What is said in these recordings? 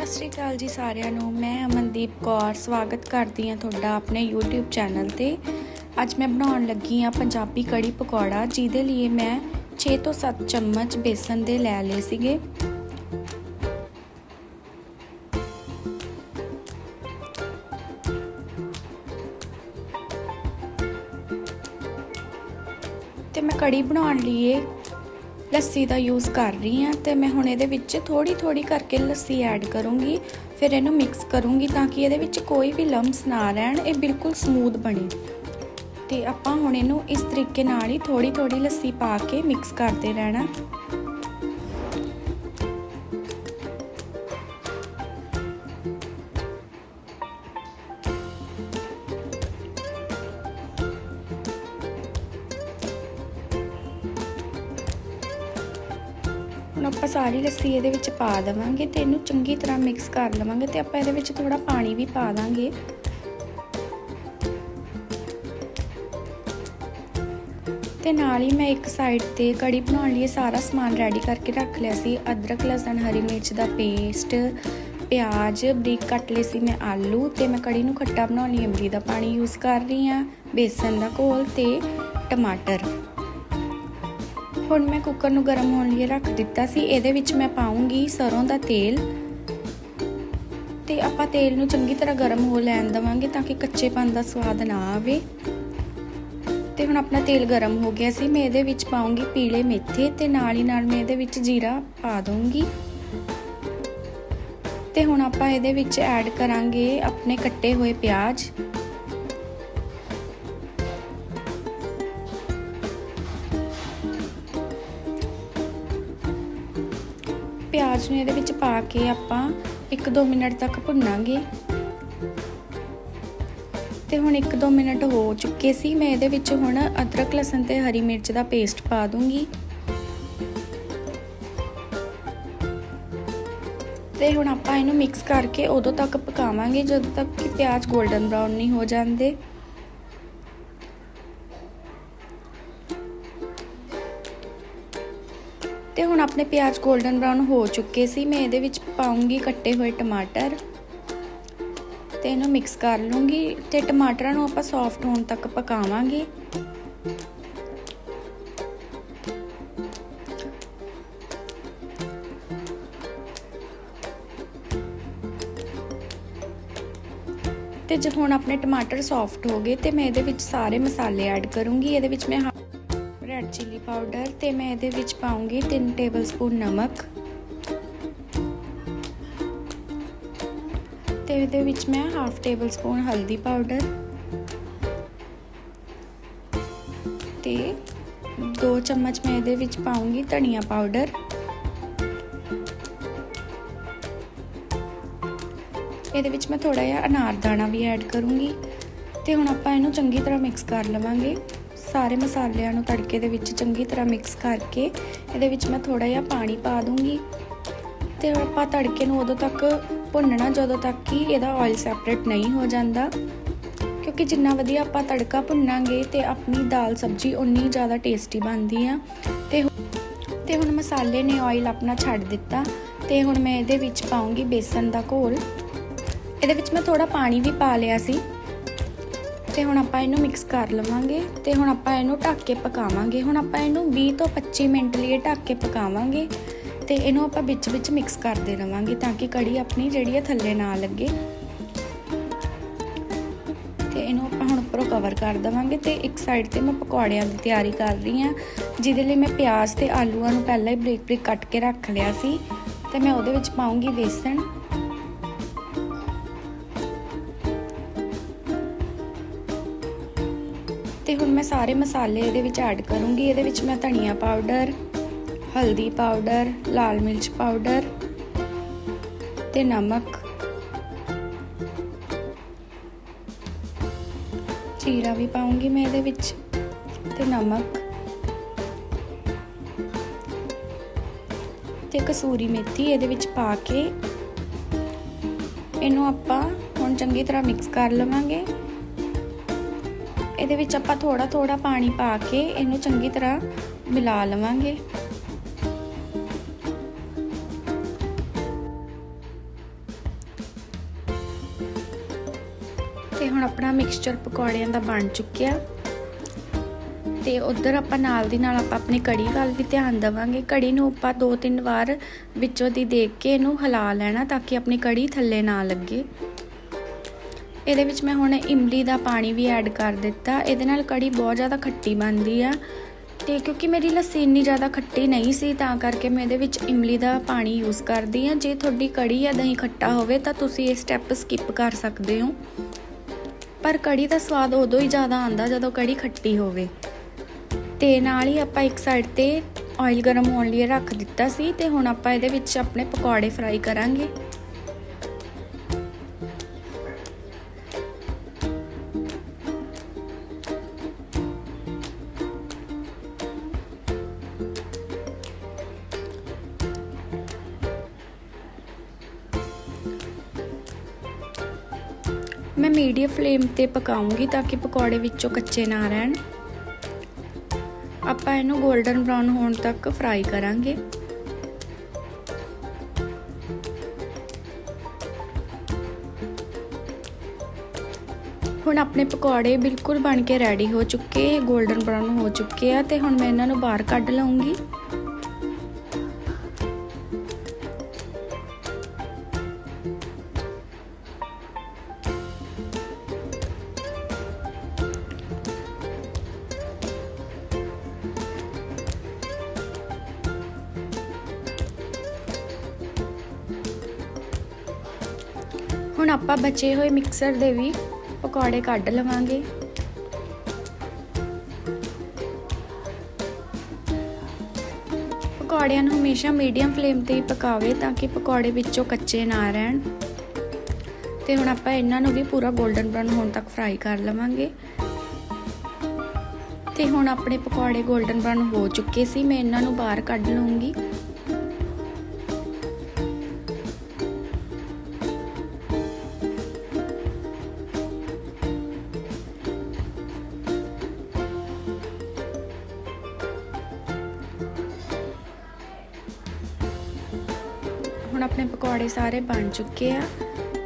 ਸਤਿ ਸ਼੍ਰੀ ਅਕਾਲ ਜੀ ਸਾਰਿਆਂ ਨੂੰ। ਮੈਂ ਅਮਨਦੀਪ ਕੌਰ। ਸਵਾਗਤ ਕਰਦੀ ਹਾਂ ਤੁਹਾਡਾ ਆਪਣੇ YouTube ਚੈਨਲ ਤੇ। ਅੱਜ ਮੈਂ ਬਣਾਉਣ ਲੱਗੀ ਹਾਂ ਪੰਜਾਬੀ ਕੜੀ ਪਕੌੜਾ, ਜਿਹਦੇ ਲਈ ਮੈਂ 6 ਤੋਂ 7 ਚਮਚ ਬੇਸਨ ਦੇ ਲੈ ਲਏ ਸੀਗੇ। ਤੇ ਮੈਂ ਕੜੀ ਬਣਾਉਣ ਲਈ ਲੱਸੀ ਦਾ ਯੂਜ਼ ਕਰ ਰਹੀ ਹਾਂ ਤੇ ਮੈਂ ਹੁਣ ਇਹਦੇ ਵਿੱਚ ਥੋੜੀ ਥੋੜੀ ਕਰਕੇ ਲੱਸੀ ਐਡ ਕਰੂੰਗੀ। ਫਿਰ ਇਹਨੂੰ ਮਿਕਸ ਕਰੂੰਗੀ ਤਾਂ ਕਿ ਇਹਦੇ ਵਿੱਚ ਕੋਈ ਵੀ ਲੰਮਸ ਨਾ ਰਹਿਣ, ਇਹ ਬਿਲਕੁਲ ਸਮੂਥ ਬਣੇ। ਤੇ ਆਪਾਂ ਹੁਣ ਇਹਨੂੰ ਇਸ ਤਰੀਕੇ ਨਾਲ ਹੀ ਥੋੜੀ ਥੋੜੀ ਲੱਸੀ ਪਾ ਕੇ ਮਿਕਸ ਕਰਦੇ ਰਹਿਣਾ। ਆਪਾਂ ਸਾਰੀ ਲੱਸੀ ਇਹਦੇ ਵਿੱਚ ਪਾ ਦੇਵਾਂਗੇ ਤੇ ਇਹਨੂੰ ਚੰਗੀ ਤਰ੍ਹਾਂ ਮਿਕਸ ਕਰ ਲਵਾਂਗੇ ਤੇ ਆਪਾਂ ਇਹਦੇ ਵਿੱਚ ਥੋੜਾ ਪਾਣੀ ਵੀ ਪਾ ਦਾਂਗੇ। ਤੇ ਨਾਲ ਹੀ ਮੈਂ ਇੱਕ ਸਾਈਡ ਤੇ ਕੜੀ ਬਣਾਉਣ ਲਈ ਸਾਰਾ ਸਮਾਨ ਰੈਡੀ ਕਰਕੇ ਰੱਖ ਲਿਆ ਸੀ। ਅਦਰਕ, ਲਸਣ, ਹਰੀ ਮਿਰਚ ਦਾ ਪੇਸਟ ਪਿਆਜ਼, ਬਰੀਕ ਕੱਟ ਲਏ ਸੀ ਮੈਂ ਆਲੂ ਤੇ ਮੈਂ ਕੜੀ ਨੂੰ ਖੱਟਾ ਬਣਾਉਣ ਲਈ ਅੰਬੀ ਦਾ ਪਾਣੀ ਯੂਜ਼ ਕਰ ਰਹੀ ਹਾਂ, ਬੇਸਨ ਦਾ ਘੋਲ ਤੇ ਟਮਾਟਰ। ਹੁਣ ਮੈਂ ਕੁੱਕਰ ਨੂੰ ਗਰਮ ਹੋਣ ਲਈ ਰੱਖ ਦਿੱਤਾ ਸੀ। ਇਹਦੇ ਵਿੱਚ ਮੈਂ ਪਾਉਂਗੀ ਸਰੋਂ ਦਾ ਤੇਲ। ਤੇ ਆਪਾਂ ਤੇਲ ਨੂੰ ਚੰਗੀ ਤਰ੍ਹਾਂ ਗਰਮ ਹੋ ਲੈਣ ਦਵਾਂਗੇ ਤਾਂ ਕਿ ਕੱਚੇਪਨ ਦਾ ਸਵਾਦ ਨਾ ਆਵੇ। ਤੇ ਹੁਣ ਆਪਣਾ ਤੇਲ ਗਰਮ ਹੋ ਗਿਆ ਸੀ। ਮੈਂ ਇਹਦੇ ਵਿੱਚ ਪਾਉਂਗੀ ਪੀਲੇ ਮੇਥੇ ਤੇ ਨਾਲ ਹੀ ਨਾਲ ਮੈਂ ਇਹਦੇ ਵਿੱਚ ਜੀਰਾ ਪਾ ਦੂੰਗੀ ਤੇ ਹੁਣ ਆਪਾਂ ਇਹਦੇ ਵਿੱਚ ਐਡ ਕਰਾਂਗੇ ਆਪਣੇ ਕੱਟੇ ਹੋਏ ਪਿਆਜ਼। ਪਿਆਜ਼ ਨੂੰ ਇਹਦੇ ਵਿੱਚ ਪਾ ਕੇ ਆਪਾਂ 1-2 ਮਿੰਟ ਤੱਕ ਭੁੰਨਾਂਗੇ। ਤੇ ਹੁਣ 1-2 ਮਿੰਟ ਹੋ ਚੁੱਕੇ ਸੀ। ਮੈਂ ਇਹਦੇ ਵਿੱਚ ਹੁਣ ਅਦਰਕ, ਲਸਣ ਤੇ ਹਰੀ ਮਿਰਚ ਦਾ ਪੇਸਟ ਪਾ ਦੂੰਗੀ। ਤੇ ਹੁਣ ਆਪਾਂ ਇਹਨੂੰ ਮਿਕਸ ਕਰਕੇ ਉਦੋਂ ਤੱਕ ਪਕਾਵਾਂਗੇ, ਜਦੋਂ ਤੱਕ ਕਿ ਪਿਆਜ਼ 골ਡਨ ਬ੍ਰਾਊਨ ਨਹੀਂ ਹੋ ਜਾਂਦੇ। ਹੁਣ ਆਪਣੇ ਪਿਆਜ਼ 골ਡਨ ਬ੍ਰਾਊਨ ਹੋ ਚੁੱਕੇ ਸੀ। ਮੈਂ ਇਹਦੇ ਵਿੱਚ ਪਾਉਂਗੀ ਕੱਟੇ ਹੋਏ ਟਮਾਟਰ। ਤੇ ਇਹਨੂੰ ਮਿਕਸ ਕਰ ਲੂੰਗੀ ਤੇ ਟਮਾਟਰਾਂ ਨੂੰ ਆਪਾਂ ਸੌਫਟ ਹੋਣ ਤੱਕ ਪਕਾਵਾਂਗੇ। ਤੇ ਜੇ ਹੁਣ ਆਪਣੇ ਟਮਾਟਰ ਸੌਫਟ ਹੋ ਗਏ ਤੇ ਮੈਂ ਇਹਦੇ ਵਿੱਚ ਸਾਰੇ ਮਸਾਲੇ ਐਡ ਕਰੂੰਗੀ। ਇਹਦੇ ਵਿੱਚ ਮੈਂ ਰੈਡ ਚਿੱਲੀ ਪਾਊਡਰ ਤੇ ਮੈਂ ਇਹਦੇ ਵਿੱਚ ਪਾਉਂਗੀ 3 ਟੇਬਲਸਪੂਨ ਨਮਕ। ਤੇ ਇਹਦੇ ਵਿੱਚ ਮੈਂ ਹਾਫ ਟੇਬਲਸਪੂਨ ਹਲਦੀ ਪਾਊਡਰ ਤੇ 2 ਚਮਚ ਮੈਂ ਇਹਦੇ ਵਿੱਚ ਪਾਉਂਗੀ ਧਨੀਆ ਪਾਊਡਰ ਇਹਦੇ ਵਿੱਚ ਮੈਂ ਥੋੜਾ ਜਿਹਾ ਅਨਾਰ ਦਾਣਾ ਵੀ ਐਡ ਕਰੂੰਗੀ ਤੇ ਹੁਣ ਆਪਾਂ ਇਹਨੂੰ ਚੰਗੀ ਤਰ੍ਹਾਂ ਮਿਕਸ ਕਰ ਲਵਾਂਗੇ। ਸਾਰੇ ਮਸਾਲਿਆਂ ਨੂੰ ਤੜਕੇ ਦੇ ਵਿੱਚ ਚੰਗੀ ਤਰ੍ਹਾਂ ਮਿਕਸ ਕਰਕੇ ਇਹਦੇ ਵਿੱਚ ਮੈਂ ਥੋੜਾ ਜਿਹਾ ਪਾਣੀ ਪਾ ਦੂੰਗੀ। ਤੇ ਆਪਾਂ ਤੜਕੇ ਨੂੰ ਉਦੋਂ ਤੱਕ ਭੁੰਨਣਾ, ਜਦੋਂ ਤੱਕ ਕਿ ਇਹਦਾ ਆਇਲ ਸੈਪਰੇਟ ਨਹੀਂ ਹੋ ਜਾਂਦਾ। ਕਿਉਂਕਿ ਜਿੰਨਾ ਵਧੀਆ ਆਪਾਂ ਤੜਕਾ ਭੁੰਨਾਂਗੇ ਤੇ ਆਪਣੀ ਦਾਲ ਸਬਜ਼ੀ ਉਨੀ ਜ਼ਿਆਦਾ ਟੇਸਟੀ ਬਣਦੀ ਆ। ਤੇ ਤੇ ਹੁਣ ਮਸਾਲੇ ਨੇ ਆਇਲ ਆਪਣਾ ਛੱਡ ਦਿੱਤਾ। ਤੇ ਹੁਣ ਮੈਂ ਇਹਦੇ ਵਿੱਚ ਪਾਉਂਗੀ ਬੇਸਨ ਦਾ ਘੋਲ। ਇਹਦੇ ਵਿੱਚ ਮੈਂ ਥੋੜਾ ਪਾਣੀ ਵੀ ਪਾ ਲਿਆ ਸੀ। ਤੇ ਹੁਣ ਆਪਾਂ ਇਹਨੂੰ ਮਿਕਸ ਕਰ ਲਵਾਂਗੇ ਤੇ ਹੁਣ ਆਪਾਂ ਇਹਨੂੰ ਢੱਕ ਕੇ ਪਕਾਵਾਂਗੇ। ਹੁਣ ਆਪਾਂ ਇਹਨੂੰ 20 ਤੋਂ 25 ਮਿੰਟ ਲਈ ਢੱਕ ਕੇ ਪਕਾਵਾਂਗੇ ਤੇ ਇਹਨੂੰ ਆਪਾਂ ਵਿੱਚ ਵਿੱਚ ਮਿਕਸ ਕਰਦੇ ਰਵਾਂਗੇ ਤਾਂ ਕਿ ਕੜੀ ਆਪਣੀ ਜਿਹੜੀ ਆ ਥੱਲੇ ਨਾ ਲੱਗੇ। ਤੇ ਇਹਨੂੰ ਆਪਾਂ ਹੁਣ ਉੱਪਰੋਂ ਕਵਰ ਕਰ ਦਵਾਂਗੇ ਤੇ ਇੱਕ ਸਾਈਡ ਤੇ ਮੈਂ ਪਕੌੜਿਆਂ ਦੀ ਤਿਆਰੀ ਕਰ ਰਹੀ ਹਾਂ, ਜਿਹਦੇ ਲਈ ਮੈਂ ਪਿਆਜ਼ ਤੇ ਆਲੂਆਂ ਨੂੰ ਪਹਿਲਾਂ ਹੀ ਬਰੀਕ ਬਰੀਕ ਕੱਟ ਕੇ ਰੱਖ ਲਿਆ ਸੀ ਤੇ ਮੈਂ ਉਹਦੇ ਵਿੱਚ ਪਾਉਂਗੀ ਬੇਸਣ ਮੈਂ ਸਾਰੇ ਮਸਾਲੇ ਇਹਦੇ ਵਿੱਚ ਐਡ ਕਰੂੰਗੀ। ਇਹਦੇ ਵਿੱਚ ਮੈਂ ਧਨੀਆ ਪਾਊਡਰ ਹਲਦੀ ਪਾਊਡਰ ਲਾਲ ਮਿਰਚ ਪਾਊਡਰ ਤੇ ਨਮਕ, ਜੀਰਾ ਵੀ ਪਾਉਂਗੀ ਮੈਂ ਇਹਦੇ ਵਿੱਚ ਤੇ ਨਮਕ ਤੇ ਕਸੂਰੀ ਮੇਥੀ ਇਹਦੇ ਵਿੱਚ ਪਾ ਕੇ ਇਹਨੂੰ ਆਪਾਂ ਹੁਣ ਚੰਗੀ ਤਰ੍ਹਾਂ ਮਿਕਸ ਕਰ ਲਵਾਂਗੇ। ਇਹਦੇ ਵਿੱਚ ਆਪਾਂ ਥੋੜਾ ਥੋੜਾ ਪਾਣੀ ਪਾ ਕੇ ਇਹਨੂੰ ਚੰਗੀ ਤਰ੍ਹਾਂ ਮਿਲਾ ਲਵਾਂਗੇ। ਤੇ ਹੁਣ ਆਪਣਾ ਮਿਕਸਚਰ ਪਕੌੜਿਆਂ ਦਾ ਬਣ ਚੁੱਕਿਆ। ਤੇ ਉਧਰ ਆਪਾਂ ਨਾਲ ਦੀ ਨਾਲ ਆਪਾਂ ਆਪਣੀ ਕੜੀ ਵੱਲ ਵੀ ਧਿਆਨ ਦਵਾਂਗੇ। ਕੜੀ ਨੂੰ ਆਪਾਂ ਦੋ ਤਿੰਨ ਵਾਰ ਵਿੱਚੋਂ ਦੀ ਦੇਖ ਕੇ ਇਹਨੂੰ ਹਿਲਾ ਲੈਣਾ ਤਾਂ ਕਿ ਆਪਣੀ ਕੜੀ ਥੱਲੇ ਨਾ ਲੱਗੇ। ਇਹਦੇ ਵਿੱਚ ਮੈਂ ਹੁਣ ਇਮਲੀ ਦਾ ਪਾਣੀ ਵੀ ਐਡ ਕਰ ਦਿੱਤਾ। ਇਹਦੇ ਨਾਲ ਕੜੀ ਬਹੁਤ ਜ਼ਿਆਦਾ ਖੱਟੀ ਬਣਦੀ ਆ। ਤੇ ਕਿਉਂਕਿ ਮੇਰੀ ਲੱਸੀ ਇੰਨੀ ਜ਼ਿਆਦਾ ਖੱਟੀ ਨਹੀਂ ਸੀ, ਤਾਂ ਕਰਕੇ ਮੈਂ ਇਹਦੇ ਵਿੱਚ ਇਮਲੀ ਦਾ ਪਾਣੀ ਯੂਜ਼ ਕਰਦੀ ਆ। ਜੇ ਤੁਹਾਡੀ ਕੜੀ ਜਾਂ ਦਹੀਂ ਖੱਟਾ ਹੋਵੇ, ਤਾਂ ਤੁਸੀਂ ਇਹ ਸਟੈਪ ਸਕਿਪ ਕਰ ਸਕਦੇ ਹੋ। ਪਰ ਕੜੀ ਦਾ ਸਵਾਦ ਉਦੋਂ ਹੀ ਜ਼ਿਆਦਾ ਆਉਂਦਾ ਜਦੋਂ ਕੜੀ ਖੱਟੀ ਹੋਵੇ। ਤੇ ਨਾਲ ਹੀ ਆਪਾਂ ਇੱਕ ਸਾਈਡ ਤੇ ਆਇਲ ਗਰਮ ਹੋਣ ਲਈ ਰੱਖ ਦਿੱਤਾ ਸੀ, ਤੇ ਹੁਣ ਆਪਾਂ ਇਹਦੇ ਵਿੱਚ ਆਪਣੇ ਪਕੌੜੇ ਫਰਾਈ ਕਰਾਂਗੇ। ਮੈਂ ਮੀਡੀਅਮ ਫਲੇਮ ਤੇ ਪਕਾਉਂਗੀ ਤਾਂ ਕਿ ਪਕੌੜੇ ਵਿੱਚੋਂ ਕੱਚੇ ਨਾ ਰਹਿਣ। ਆਪਾਂ ਇਹਨੂੰ 골ਡਨ ਬ੍ਰਾਊਨ ਹੋਣ ਤੱਕ ਫਰਾਈ ਕਰਾਂਗੇ। ਹੁਣ ਆਪਣੇ ਪਕੌੜੇ ਬਿਲਕੁਲ ਬਣ ਕੇ ਰੈਡੀ ਹੋ ਚੁੱਕੇ 골ਡਨ ਬ੍ਰਾਊਨ ਹੋ ਚੁੱਕੇ ਆ ਤੇ ਹੁਣ ਮੈਂ ਇਹਨਾਂ ਨੂੰ ਬਾਹਰ ਕੱਢ ਲਵਾਂਗੀ ਹੁਣ ਆਪਾਂ ਬਚੇ ਹੋਏ ਮਿਕਸਰ ਦੇ ਵੀ ਪਕੌੜੇ ਕੱਢ ਲਵਾਂਗੇ। ਪਕੌੜਿਆਂ ਨੂੰ ਹਮੇਸ਼ਾ ਮੀਡੀਅਮ ਫਲੇਮ ਤੇ ਹੀ ਪਕਾਵੇ ਤਾਂ ਕਿ ਪਕੌੜੇ ਵਿੱਚੋਂ ਕੱਚੇ ਨਾ ਰਹਿਣ। ਤੇ ਹੁਣ ਆਪਾਂ ਇਹਨਾਂ ਨੂੰ ਵੀ ਪੂਰਾ 골ਡਨ ਬ੍ਰਾਊਨ ਹੋਣ ਤੱਕ ਫਰਾਈ ਕਰ ਲਵਾਂਗੇ। ਤੇ ਹੁਣ ਆਪਣੇ ਪਕੌੜੇ 골ਡਨ ਬ੍ਰਾਊਨ ਹੋ ਚੁੱਕੇ ਸੀ, ਮੈਂ ਇਹਨਾਂ ਨੂੰ ਬਾਹਰ ਕੱਢ ਲਵਾਂਗੀ ਹੁਣ ਆਪਣੇ ਪਕੌੜੇ ਸਾਰੇ ਬਣ ਚੁੱਕੇ ਆ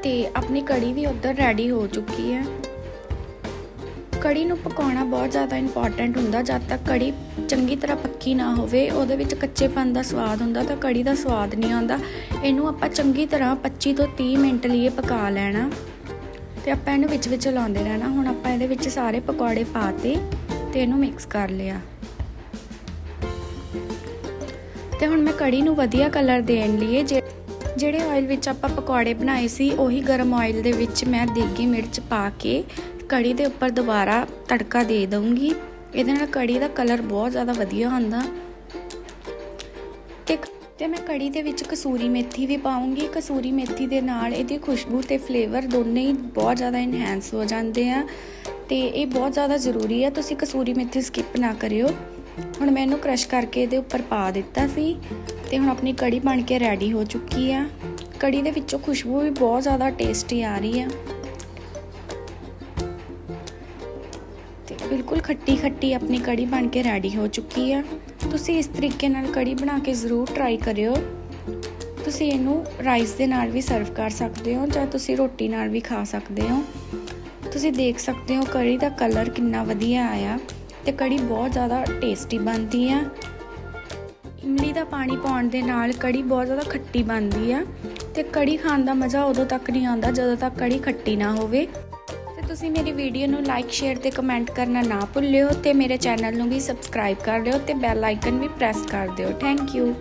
ਤੇ ਆਪਣੀ ਕੜੀ ਵੀ ਉਧਰ ਰੈਡੀ ਹੋ ਚੁੱਕੀ ਹੈ ਕੜੀ ਨੂੰ ਪਕਾਉਣਾ ਬਹੁਤ ਜ਼ਿਆਦਾ ਇੰਪੋਰਟੈਂਟ ਹੁੰਦਾ, ਜਦ ਤੱਕ ਕੜੀ ਚੰਗੀ ਤਰ੍ਹਾਂ ਪੱਕੀ ਨਾ ਹੋਵੇ, ਉਹਦੇ ਵਿੱਚ ਕੱਚੇਪਨ ਦਾ ਸਵਾਦ ਹੁੰਦਾ ਤਾਂ ਕੜੀ ਦਾ ਸਵਾਦ ਨਹੀਂ ਆਉਂਦਾ। ਇਹਨੂੰ ਆਪਾਂ ਚੰਗੀ ਤਰ੍ਹਾਂ 25 ਤੋਂ 30 ਮਿੰਟ ਲਈ ਪਕਾ ਲੈਣਾ ਤੇ ਆਪਾਂ ਇਹਨੂੰ ਵਿੱਚ ਵਿੱਚ ਲਾਉਂਦੇ ਰਹਿਣਾ। ਹੁਣ ਆਪਾਂ ਇਹਦੇ ਵਿੱਚ ਸਾਰੇ ਪਕੌੜੇ ਪਾਤੇ ਤੇ ਇਹਨੂੰ ਮਿਕਸ ਕਰ ਲਿਆ। ਤੇ ਹੁਣ ਮੈਂ ਕੜੀ ਨੂੰ ਵਧੀਆ ਕਲਰ ਦੇਣ ਲਈ ਜਿਹੜੇ ਆਇਲ ਵਿੱਚ ਆਪਾਂ ਪਕੌੜੇ ਬਣਾਏ ਸੀ, ਉਹੀ ਗਰਮ ਆਇਲ ਦੇ ਵਿੱਚ ਮੈਂ ਦੇਗੀ ਮਿਰਚ ਪਾ ਕੇ ਕੜੀ ਦੇ ਉੱਪਰ ਦੁਬਾਰਾ ਤੜਕਾ ਦੇ ਦਊਂਗੀ। ਇਹਦੇ ਨਾਲ ਕੜੀ ਦਾ ਕਲਰ ਬਹੁਤ ਜ਼ਿਆਦਾ ਵਧੀਆ ਆਉਂਦਾ। ਤੇ ਤੇ ਮੈਂ ਕੜੀ ਦੇ ਵਿੱਚ ਕਸੂਰੀ ਮੇਥੀ ਵੀ ਪਾਉਂਗੀ ਕਸੂਰੀ ਮੇਥੀ ਦੇ ਨਾਲ ਇਹਦੀ ਖੁਸ਼ਬੂ ਤੇ ਫਲੇਵਰ ਦੋਨੇ ਹੀ ਬਹੁਤ ਜ਼ਿਆਦਾ ਇਨਹੈਂਸ ਹੋ ਜਾਂਦੇ ਆ। ਤੇ ਇਹ ਬਹੁਤ ਜ਼ਿਆਦਾ ਜ਼ਰੂਰੀ ਹੈ ਤੁਸੀਂ ਕਸੂਰੀ ਮੇਥੀ ਸਕਿਪ ਨਾ ਕਰਿਓ। ਹੁਣ ਮੈਂ ਇਹਨੂੰ ਕ੍ਰਸ਼ ਕਰਕੇ ਇਹਦੇ ਉੱਪਰ ਪਾ ਦਿੱਤਾ ਸੀ। ਤੇ ਹੁਣ ਆਪਣੀ ਕੜੀ ਬਣ ਕੇ ਰੈਡੀ ਹੋ ਚੁੱਕੀ ਆ। ਕੜੀ ਦੇ ਵਿੱਚੋਂ ਖੁਸ਼ਬੂ ਵੀ ਬਹੁਤ ਜ਼ਿਆਦਾ ਟੇਸਟੀ ਆ ਰਹੀ ਆ। ਤੇ ਬਿਲਕੁਲ ਖੱਟੀ ਖੱਟੀ ਆਪਣੀ ਕੜੀ ਬਣ ਕੇ ਰੈਡੀ ਹੋ ਚੁੱਕੀ ਆ। ਤੁਸੀਂ ਇਸ ਤਰੀਕੇ ਨਾਲ ਕੜੀ ਬਣਾ ਕੇ ਜ਼ਰੂਰ ਟਰਾਈ ਕਰਿਓ। ਤੁਸੀਂ ਇਹਨੂੰ ਰਾਈਸ ਦੇ ਨਾਲ ਵੀ ਸਰਵ ਕਰ ਸਕਦੇ ਹੋ ਜਾਂ ਤੁਸੀਂ ਰੋਟੀ ਨਾਲ ਵੀ ਖਾ ਸਕਦੇ ਹੋ। ਤੁਸੀਂ ਦੇਖ ਸਕਦੇ ਹੋ ਕੜੀ ਦਾ ਕਲਰ ਕਿੰਨਾ ਵਧੀਆ ਆਇਆ ਤੇ ਕੜੀ ਬਹੁਤ ਜ਼ਿਆਦਾ ਟੇਸਟੀ ਬਣਦੀ ਆ। ਇਮਲੀ ਦਾ ਪਾਣੀ ਪਾਉਣ ਦੇ ਨਾਲ ਕੜੀ ਬਹੁਤ ਜ਼ਿਆਦਾ ਖੱਟੀ ਬਣਦੀ ਆ ਤੇ ਕੜੀ ਖਾਣ ਦਾ ਮਜ਼ਾ ਉਦੋਂ ਤੱਕ ਨਹੀਂ ਆਉਂਦਾ ਜਦੋਂ ਤੱਕ ਕੜੀ ਖੱਟੀ ਨਾ ਹੋਵੇ। ਤੇ ਤੁਸੀਂ ਮੇਰੀ ਵੀਡੀਓ ਨੂੰ ਲਾਈਕ ਸ਼ੇਅਰ ਤੇ ਕਮੈਂਟ ਕਰਨਾ ਨਾ ਭੁੱਲਿਓ ਤੇ ਮੇਰੇ ਚੈਨਲ ਨੂੰ ਵੀ ਸਬਸਕ੍ਰਾਈਬ ਕਰ ਲਿਓ ਤੇ ਬੈਲ ਆਈਕਨ ਵੀ ਪ੍ਰੈਸ ਕਰ ਦਿਓ। Thank you